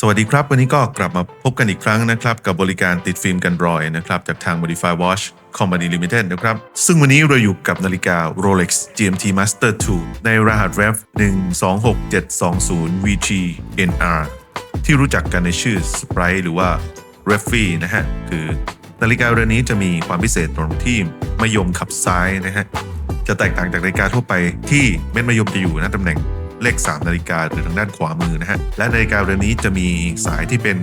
สวัสดีครับ วันนี้ก็กลับมาพบกันอีกครั้งนะครับ กับบริการติดฟิล์มกันรอยนะครับ จากทาง Modify Watch Company Limited นะครับ ซึ่งวันนี้เราอยู่กับนาฬิกา Rolex GMT Master 2 ในรหัส REF 126720 VG NR ที่รู้จักกันในชื่อ Sprite หรือว่า r e f i นะฮะ คือนาฬิกาเรือนนี้จะมีความพิเศษตรงที่มะยมขับซ้ายนะฮะ จะแตกต่างจากนาฬิกาทั่วไปที่เม็ดมะยมจะอยู่หน้าตำแหน่ง เลข 3 นาฬิกาหรือทางด้านขวามือนะฮะ และนาฬิกาเรือนนี้จะมีสายที่เป็น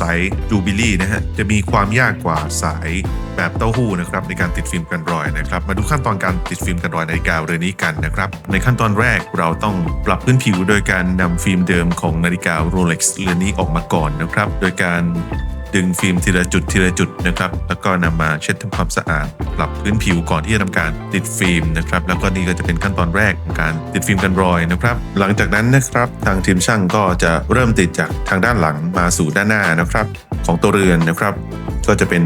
สายจูบิลี่นะฮะ จะมีความยากกว่าสายแบบเต้าหู้นะครับในการติดฟิล์มกันรอยนะครับ มาดูขั้นตอนการติดฟิล์มกันรอยนาฬิกาเรือนนี้กันนะครับ ในขั้นตอนแรกเราต้องปรับพื้นผิวโดยการนำฟิล์มเดิมของนาฬิกา Rolex เรือนนี้ออกมาก่อนนะครับ โดยการ ดึงฟิล์มทีละจุดทีละจุดนะครับ แล้วก็นำมาเช็ดทำความสะอาดปรับพื้นผิวก่อนที่จะทำการติดฟิล์มนะครับ แล้วก็นี่ก็จะเป็นขั้นตอนแรกของการติดฟิล์มกันรอยนะครับ หลังจากนั้นนะครับทางทีมช่างก็จะเริ่มติดจากทางด้านหลังมาสู่ด้านหน้านะครับ ของตัวเรือนนะครับ ก็จะเป็น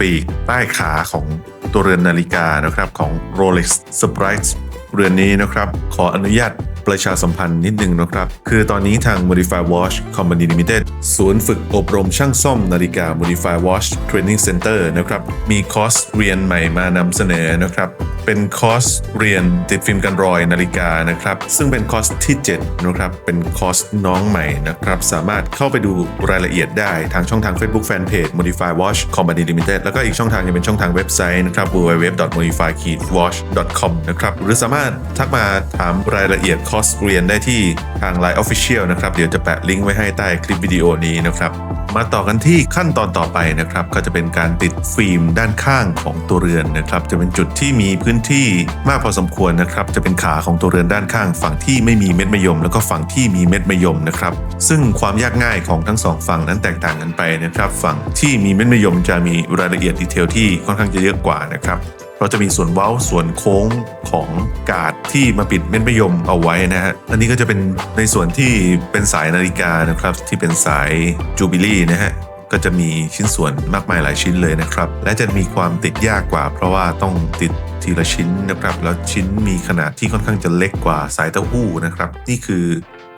ปีกใต้ขาของตัวเรือนนาฬิกานะครับของ Rolex Sprite เรือนนี้นะครับ ขออนุญาต ประชาสัมพันธ์นิดนึงนะครับ คือตอนนี้ทาง Modify Watch Company Limited ศูนย์ฝึกอบรมช่างซ่อมนาฬิกา Modify Watch Training Center นะครับ มีคอร์สเรียนใหม่มานำเสนอนะครับ เป็นคอร์สเรียนติดฟิล์มกันรอยนาฬิกานะครับ ซึ่งเป็นคอร์สที่7นะครับเป็นคอร์สน้องใหม่นะครับ สามารถเข้าไปดูรายละเอียดได้ทางช่องทาง Facebook Fanpage Modify Watch Company Limited แล้วก็อีกช่องทางจะเป็นช่องทางเว็บไซต์นะครับ www.modify-watch.com นะครับ หรือสามารถทักมาถามรายละเอียดคอร์สเรียนได้ที่ทาง Line Official นะครับ เดี๋ยวจะแปะลิงก์ไว้ให้ใต้คลิปวิดีโอนี้นะครับ มาต่อกันที่ขั้นตอนต่อไปนะครับ ก็จะเป็นการติดฟิล์มด้านข้างของตัวเรือนนะครับ จะเป็นจุดที่มีพื้นที่มากพอสมควรนะครับ จะเป็นขาของตัวเรือนด้านข้าง ฝั่งที่ไม่มีเม็ดมะยม แล้วก็ฝั่งที่มีเม็ดมะยมนะครับ ซึ่งความยากง่ายของทั้งสองฝั่งนั้นแตกต่างกันไปนะครับ ฝั่งที่มีเม็ดมะยมจะมีรายละเอียดดีเทลที่ค่อนข้างจะเยอะกว่านะครับ เราจะมีส่วนเว้าส่วนโค้งของกาดที่มาปิดเม็ดมะยมเอาไว้นะฮะอันนี้ก็จะเป็นในส่วนที่เป็นสายนาฬิกานะครับ ที่เป็นสายจูบิลี่นะฮะก็จะมีชิ้นส่วนมากมายหลายชิ้นเลยนะครับ และจะมีความติดยากกว่า เพราะว่าต้องติดทีละชิ้นนะครับ แล้วชิ้นมีขนาดที่ค่อนข้างจะเล็กกว่าสายเต้าหู้นะครับ นี่คือ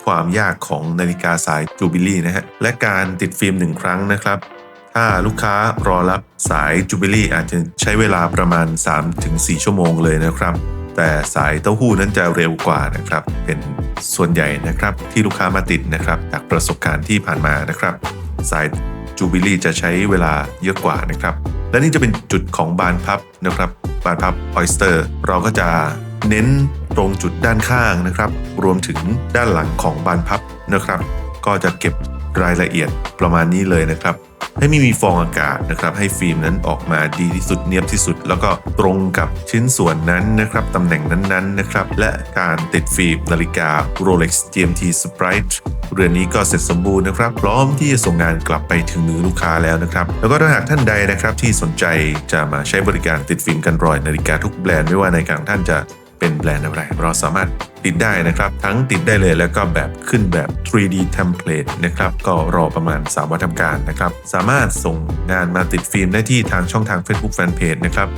ความยากของนาฬิกาสายจูบิลี่นะฮะและการติดฟิล์มหนึ่งครั้งนะครับ ถ้าลูกค้ารอรับสายจูเบลี่อาจจะใช้เวลาประมาณ 3-4 ชั่วโมงเลยนะครับ แต่สายเต้าหู้นั้นจะเร็วกว่านะครับ เป็นส่วนใหญ่นะครับที่ลูกค้ามาติดนะครับ จากประสบการณ์ที่ผ่านมานะครับ สายจูบิลี่จะใช้เวลาเยอะกว่านะครับ และนี่จะเป็นจุดของบานพับนะครับ บานพับออยสเตอร์ เราก็จะเน้นตรงจุดด้านข้างนะครับ รวมถึงด้านหลังของบานพับนะครับ ก็จะเก็บรายละเอียดประมาณนี้เลยนะครับ ให้ไม่มีฟองอากาศนะครับให้ฟิล์มนั้นออกมาดีที่สุดเนียบที่สุด แล้วก็ตรงกับชิ้นส่วนนั้นนะครับตำแหน่งนั้นๆนะครับและการติดฟิล์มนาฬิกา Rolex GMT Sprite เรือนนี้ก็เสร็จสมบูรณ์นะครับ พร้อมที่จะส่งงานกลับไปถึงมือลูกค้าแล้วนะครับ แล้วก็ถ้าหากท่านใดนะครับที่สนใจจะมาใช้บริการติดฟิล์มกันรอยนาฬิกาทุกแบรนด์ไม่ว่าในกลารท่านจะ เป็นแบรนด์อะไร เราสามารถติดได้นะครับ ทั้งติดได้เลยแล้วก็แบบขึ้นแบบ 3D template นะครับ ก็รอประมาณ 3 วันทำการนะครับ สามารถส่งงานมาติดฟิล์มได้ที่ทางช่องทาง Facebook Fanpage นะครับ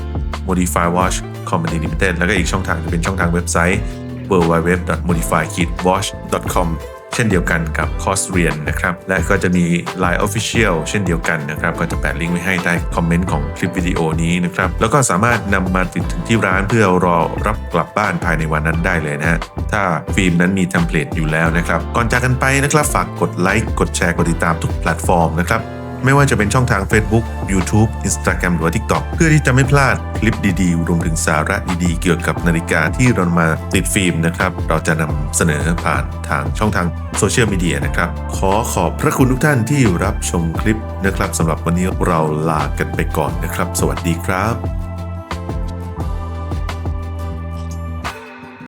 Modify Watch Company Limited แล้วก็อีกช่องทางจะเป็นช่องทางเว็บไซต์ www.modify-watch.com เช่นเดียวกันกับคอร์สเรียนนะครับ และก็จะมี Line Official เช่นเดียวกันนะครับ ก็จะแปะลิงก์ไว้ให้ใต้คอมเมนต์ของคลิปวิดีโอนี้นะครับ แล้วก็สามารถนำมาติดถึงที่ร้านเพื่อรอรับกลับบ้านภายในวันนั้นได้เลยนะฮะ ถ้าฟิล์มนั้นมีเทมเพลตอยู่แล้วนะครับ ก่อนจากกันไปนะครับ ฝากกดไลค์ กดแชร์ กดติดตามทุกแพลตฟอร์มนะครับ ไม่ว่าจะเป็นช่องทาง Facebook YouTube Instagram หรือว่า TikTok เพื่อที่จะไม่พลาดคลิปดีๆ รวมถึงสาระดีๆ เกี่ยวกับนาฬิกาที่เรามาติดฟิล์มนะครับ เราจะนำเสนอผ่านทางช่องทางโซเชียลมีเดียนะครับ ขอขอบพระคุณทุกท่านที่รับชมคลิปนะครับสำหรับวันนี้เราลากันไปก่อนนะครับ สวัสดีครับ